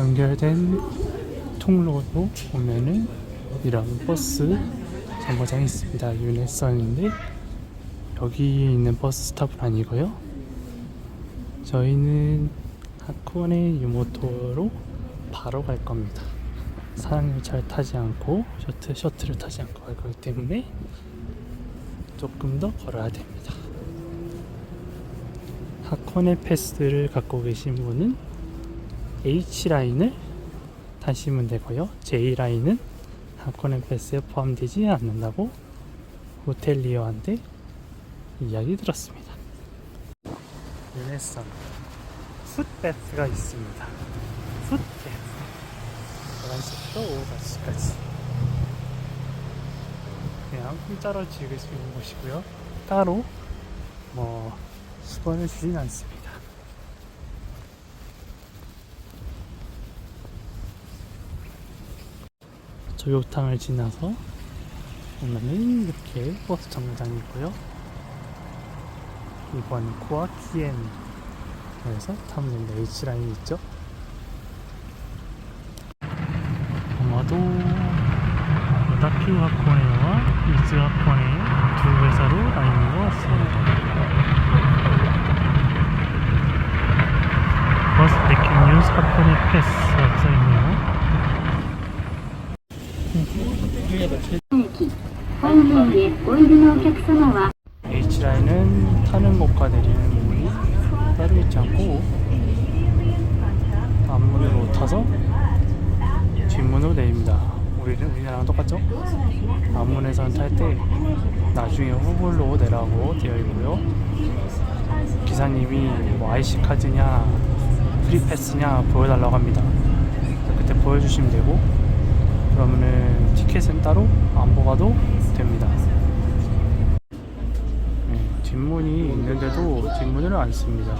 연결된 통로로 보면은 이런 버스 정거장이 있습니다. 유네선인데 여기 있는 버스 스탑은 아니고요. 저희는 하코네 유모토로 바로 갈 겁니다. 사랑열차를 타지 않고 셔틀, 셔틀을 타지 않고 갈 거기 때문에 조금 더 걸어야 됩니다. 하코네 패스를 갖고 계신 분은 H라인을 타시면 되고요. J라인은 하코네 패스에 포함되지 않는다고 호텔리어한테 이야기 들었습니다. 유네선 풋베스가 있습니다. 풋베스 11시부터 오후 5시까지 그냥 공짜로 즐길 수 있는 곳이고요. 따로 뭐 수건을 주진 않습니다. 조욕탕을 지나서 보면은 이렇게 버스 정류장이고요. 이번 코아키엔 에서 타면 됩니다. H라인이 있죠. 아마도 오다큐 하코네와 이즈 하코네 두 회사로 나뉘는 것 같습니다. 버스 백킹 뉴스 하코네 패스라고 써있네요. H라인은 타는 곳과 내리는 문이 따로 있지 않고 앞문으로 타서 뒷문으로 내립니다. 우리는 우리나라랑 똑같죠? 앞문에서는 탈때 나중에 후불로 내라고 되어 있고요. 기사님이 뭐 IC 카드냐 프리패스냐 보여달라고 합니다. 그때 보여주시면 되고 그러면은 티켓은 따로 안 보가도 됩니다. 네, 뒷문이 있는데도 뒷문을 안 씁니다.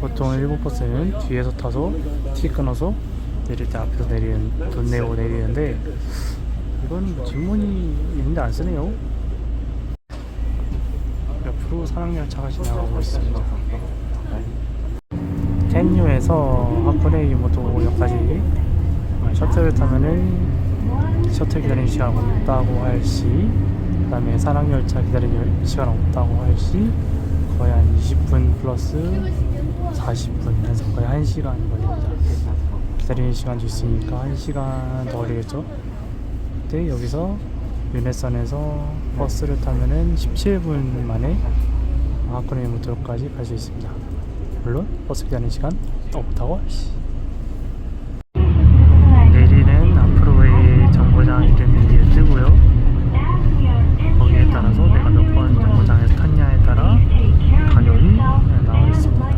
보통 일본 버스는 뒤에서 타서 티 끊어서 내릴 때 앞에서 내리는 돈 내고 내리는데 이건 뭐 뒷문이 있는데 안 쓰네요. 옆으로 사랑열차가 지나가고 있습니다. 텐유에서 하코네 유모토역까지 셔틀을 타면은 셔틀 기다리는 시간 없다고 할 시, 그 다음에 사랑열차 기다리는 시간 없다고 할 시, 거의 한 20분 플러스 40분 해서 거의 1시간 걸립니다. 기다리는 시간도 있으니까 1시간 더 걸리겠죠? 근데 여기서 유네선에서 버스를 타면은 17분 만에 하코네 유모토까지 갈 수 있습니다. 물론 버스 기다리는 시간 시. 내리는 앞으로의 정거장 이름이 뜨고요. 거기에 따라서 내가 몇 번 정거장에서 탔냐에 따라 가격이 나와 있습니다.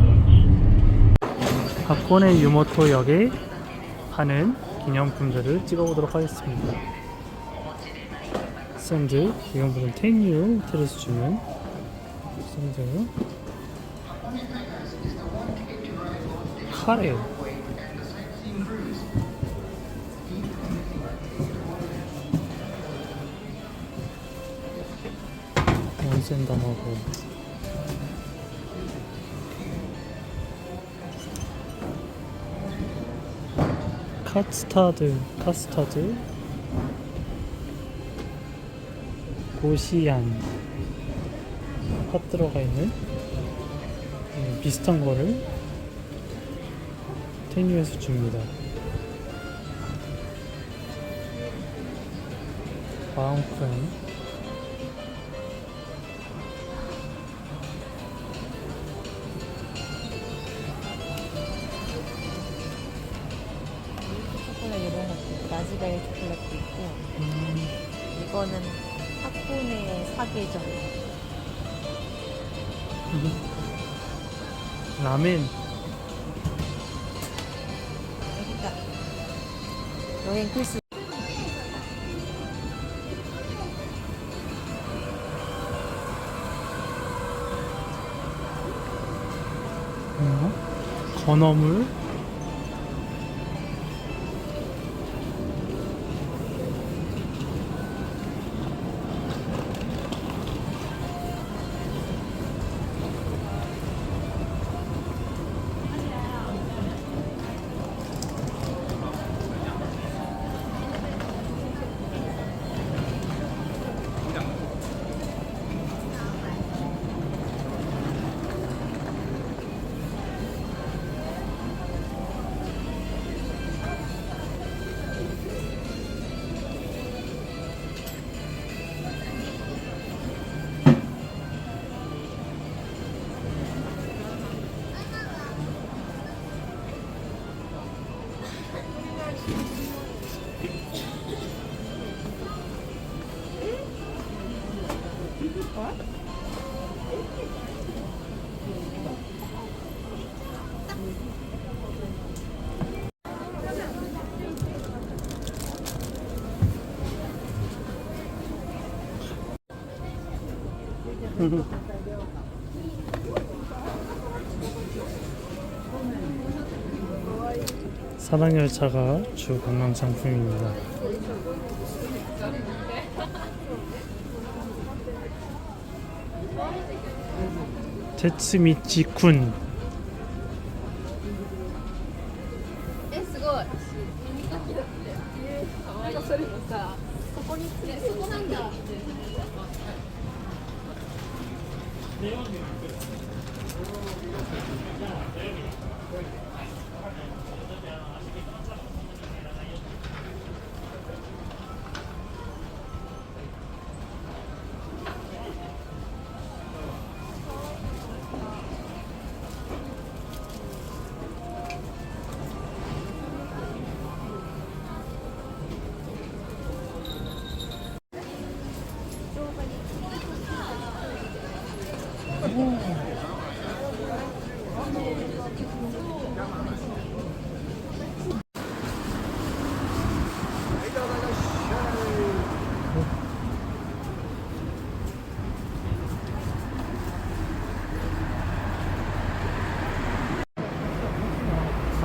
하코네 유모토 역에 파는 기념품들을 찍어보도록 하겠습니다. 샌드 기념품은 텐유 호텔에서 주는 샌드 카레 원센 담하고. 카스타드 카스타드. 고시안. 팥 들어가 있는 음, 비슷한 거를 테뉴에서 줍니다. 마음큰 초콜릿 이런 것도 있고 라즈베리 초콜릿도 있고 음, 이거는 핫분의 사계절. 라멘 여행 어? 건어물 사랑열차가 주 관광 상품입니다. 鉄道くん。えすごい。耳かきだって、かわいいそれもさこにそこなんだって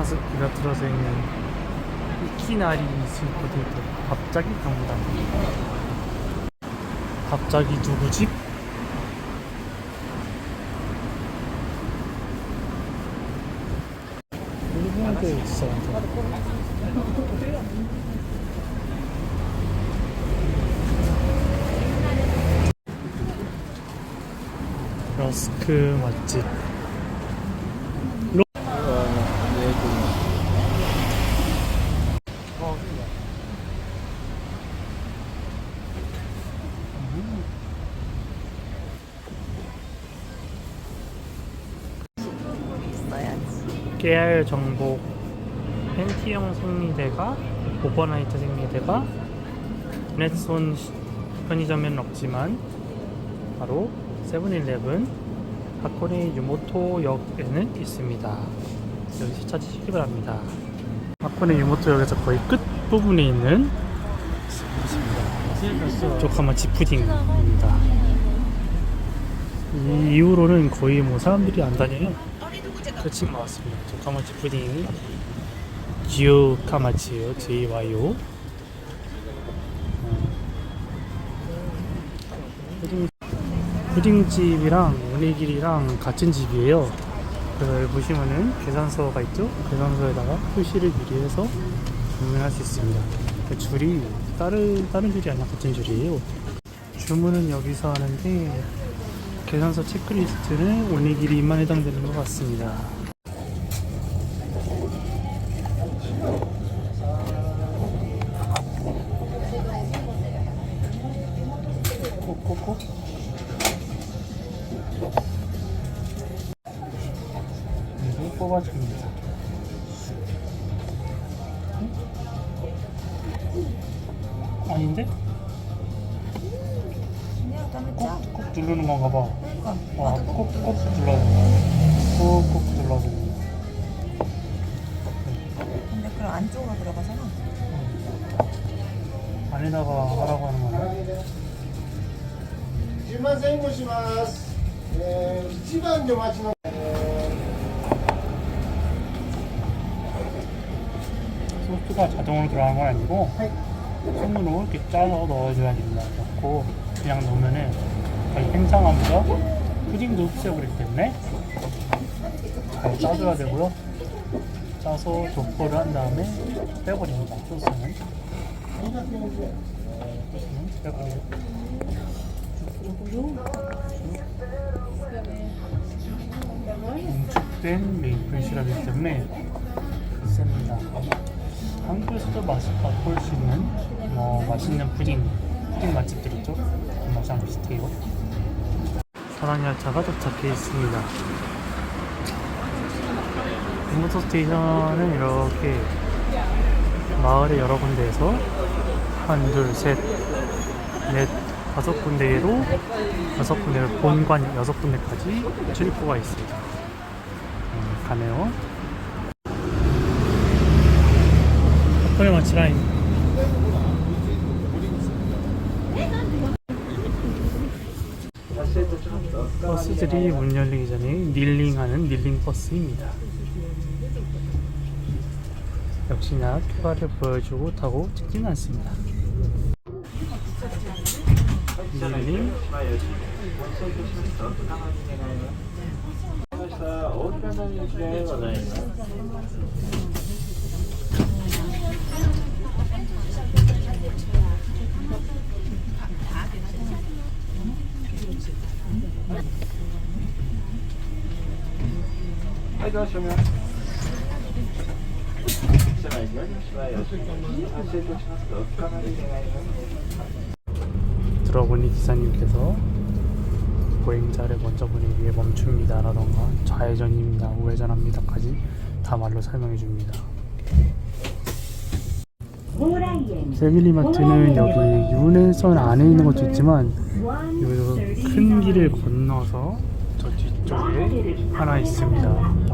가습기가 들어서 있는 이키나리 스위포테이토 갑자기 경무당 갑자기 누구 집? 진짜 많다 러스크 맛집 깨알 정복 팬티용 생리대가 오버나이트 생리대가 넷손 시- 편의점에는 없지만 바로 세븐일레븐 하코네 유모토역에는 있습니다. 여기서 찾으시기 바랍니다. 하코네 유모토역에서 거의 끝 부분에 있는 조카마치 푸딩입니다. 이 이후로는 거의 뭐 사람들이 안 다녀요. 것 같습니다. 저 카마치 푸딩이 지오 카마치예요. JYO. 푸딩 푸딩집이랑 오니길이랑 같은 집이에요. 그래서 여기 보시면은 계산서가 있죠. 계산서에다가 표시를 미리 해서 주문할 수 있습니다. 그 줄이 다른 다른 줄이 아니라 같은 줄이에요. 주문은 여기서 하는데 계산서 체크리스트는 오니기리만 해당되는 것 같습니다. 넣고 그리고 뽑아줍니다 아닌데? 꾹, 꾹 누르는 건가 봐. 그러니까. 와, 꾹, 꾹 눌러야 돼. 꾹, 꾹 눌러야 돼. 근데 그럼 안쪽으로 들어가잖아. 안에다가 하라고 하는 거야. 10万円越します、えー、1番でお待ちの 소프트가 자동으로 들어간 건 아니고 손으로 이렇게 짜서 넣어줘야 된다. 넣고 그냥 넣으면은 거의 팽창하면서 푸딩도 흡수해버리기 때문에 잘 짜줘야 되고요. 짜서 도포를 한 다음에 빼버립니다. 소스는. 소스는 빼버리고. 응축된 메이플 시럽이기 때문에 셉니다. 한국에서도 맛 맛볼 수 있는 뭐 맛있는 푸딩 푸딩 맛집들 있죠? 그 맛이랑 비슷해요. 사랑열차가 도착해 있습니다. 유모토 스테이션은 이렇게 마을의 여러 군데에서 한, 둘, 셋, 넷, 다섯 군데로 여섯 군데를 본관 여섯 군데까지 출입구가 있습니다. 음, 가네요. 덕분에 마치 라인. 버스들이 문 열리기 전에 닐링하는 닐링 버스입니다. 역시나 투가를 보여주고 타고 찍지는 않습니다. 前よりいしますお願い。します。はい、どうしよう。車しはお願いします。おでございます。 들어보니 기사님께서 보행자를 먼저 보내기 위해 멈춥니다 라던가 좌회전입니다 우회전합니다까지 다 말로 설명해 줍니다. 패밀리 마트는 여기 윤회선 안에 있는 것도 있지만 요 큰 길을 건너서 저 뒤쪽에 하나 있습니다